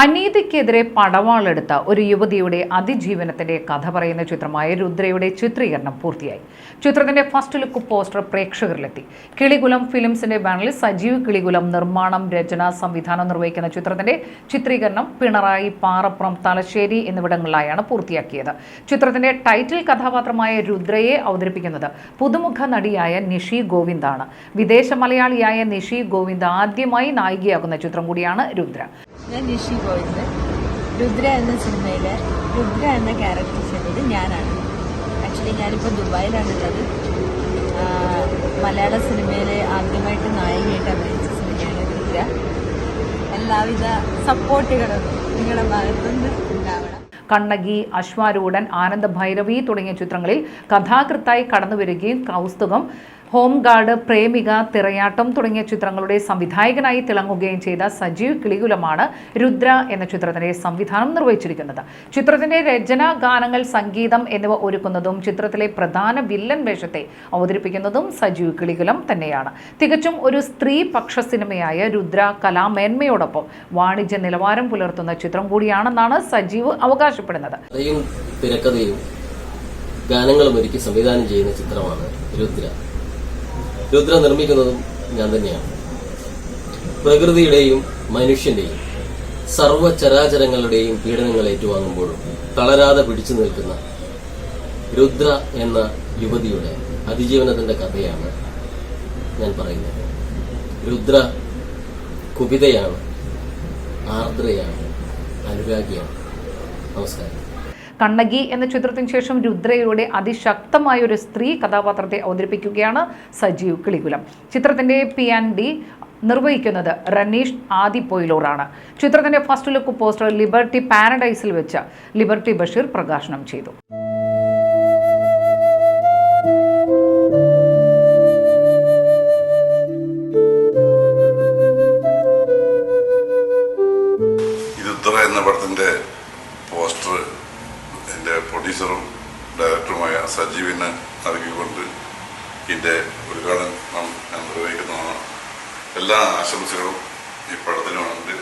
അനീതിക്കെതിരെ പടവാളെടുത്ത ഒരു യുവതിയുടെ അതിജീവനത്തിന്റെ കഥ പറയുന്ന ചിത്രമായ രുദ്രയുടെ ചിത്രീകരണം പൂർത്തിയായി. ചിത്രത്തിന്റെ ഫസ്റ്റ് ലുക്ക് പോസ്റ്റർ പ്രേക്ഷകരിലെത്തി. കിളികുലം ഫിലിംസിന്റെ ബാനറിൽ സജീവ് കിളികുലം നിർമ്മാണം രചന സംവിധാനം നിർവഹിക്കുന്ന ചിത്രത്തിന്റെ ചിത്രീകരണം പിണറായി പാറപ്പുറം തലശ്ശേരി എന്നിവിടങ്ങളിലായാണ് പൂർത്തിയാക്കിയത്. ചിത്രത്തിന്റെ ടൈറ്റിൽ കഥാപാത്രമായ രുദ്രയെ അവതരിപ്പിക്കുന്നത് പുതുമുഖ നടിയായ നിഷി ഗോവിന്ദാണ്. വിദേശ മലയാളിയായ നിഷി ഗോവിന്ദ് ആദ്യമായി നായികയാകുന്ന ചിത്രം കൂടിയാണ് രുദ്ര. ഞാൻ നിഷി ഗോവിന്ദ് രുദ്ര എന്ന സിനിമയിലെ രുദ്ര എന്ന ക്യാരക്ടർ ചെയ്തത് ഞാനാണ്. ആക്ച്വലി ഞാനിപ്പോൾ ദുബായിലാണുള്ളത് മലയാള സിനിമയിലെ ആദ്യമായിട്ട് നായികയായിട്ട് അഭിനയിച്ച സിനിമയാണ് രുദ്ര. എല്ലാവിധ സപ്പോർട്ടുകളും നിങ്ങളുടെ ഭാഗത്തുനിന്ന് ഉണ്ടാവണം. കണ്ണകി അശ്വാരൂഢൻ ആനന്ദ ഭൈരവി തുടങ്ങിയ ചിത്രങ്ങളിൽ കഥാകൃത്തായി കടന്നുവരികയും കൗസ്തുകം ഹോംഗാർഡ് പ്രേമിക തിറയാട്ടം തുടങ്ങിയ ചിത്രങ്ങളുടെ സംവിധായകനായി തിളങ്ങുകയും ചെയ്ത സജീവ് കിളികുലമാണ് രുദ്ര എന്ന ചിത്രത്തിന്റെ സംവിധാനം നിർവഹിച്ചിരിക്കുന്നത്. ചിത്രത്തിന്റെ രചന ഗാനങ്ങൾ സംഗീതം എന്നിവ ഒരുക്കുന്നതും ചിത്രത്തിലെ പ്രധാന വില്ലൻ വേഷത്തെ അവതരിപ്പിക്കുന്നതും സജീവ് കിളികുലം തന്നെയാണ്. തികച്ചും ഒരു സ്ത്രീ പക്ഷ സിനിമയായ രുദ്ര കലാമേന്മയോടൊപ്പം വാണിജ്യ നിലവാരം പുലർത്തുന്ന ചിത്രം കൂടിയാണെന്നാണ് സജീവ് അവകാശപ്പെടുന്നത്. ഗാനങ്ങളും ഒരുക്കി സംവിധാനം ചെയ്യുന്ന ചിത്രമാണ് രുദ്ര. രുദ്ര നിർമ്മിക്കുന്നതും ഞാൻ തന്നെയാണ്. പ്രകൃതിയുടെയും മനുഷ്യന്റെയും സർവചരാചരങ്ങളുടെയും പീഡനങ്ങൾ ഏറ്റുവാങ്ങുമ്പോഴും തളരാതെ പിടിച്ചു നിൽക്കുന്ന രുദ്ര എന്ന യുവതിയുടെ അതിജീവനത്തിന്റെ കഥയാണ് ഞാൻ പറയുന്നത്. രുദ്ര കുപിതയാണ് ആർദ്രയാണ് അനുരാഗിയാണ്. നമസ്കാരം. കണ്ണകി എന്ന ചിത്രത്തിന് ശേഷം രുദ്രയുടെ അതിശക്തമായ ഒരു സ്ത്രീ കഥാപാത്രത്തെ അവതരിപ്പിക്കുകയാണ് സജീവ് കിളികുലം. ചിത്രത്തിന്റെ പി ആൻഡ് ഡി നിർവഹിക്കുന്നത് റനീഷ് ആദി പൊയിലൂറാണ് ചിത്രത്തിന്റെ ഫസ്റ്റ് ലുക്ക് പോസ്റ്റർ ലിബർട്ടി പാരഡൈസിൽ വെച്ച് ലിബർട്ടി ബഷീർ പ്രകാശനം ചെയ്തു. എന്ന പടത്തിന്റെ പ്രൊഡ്യൂസറും ഡയറക്ടറുമായ സജീവിന് നൽകിക്കൊണ്ട് ഇതിന്റെ ഉദ്ഘാടനം ഞാൻ നിർവഹിക്കുന്നതാണ്. എല്ലാ ആശംസകളും ഈ പടത്തിനുമുണ്ട്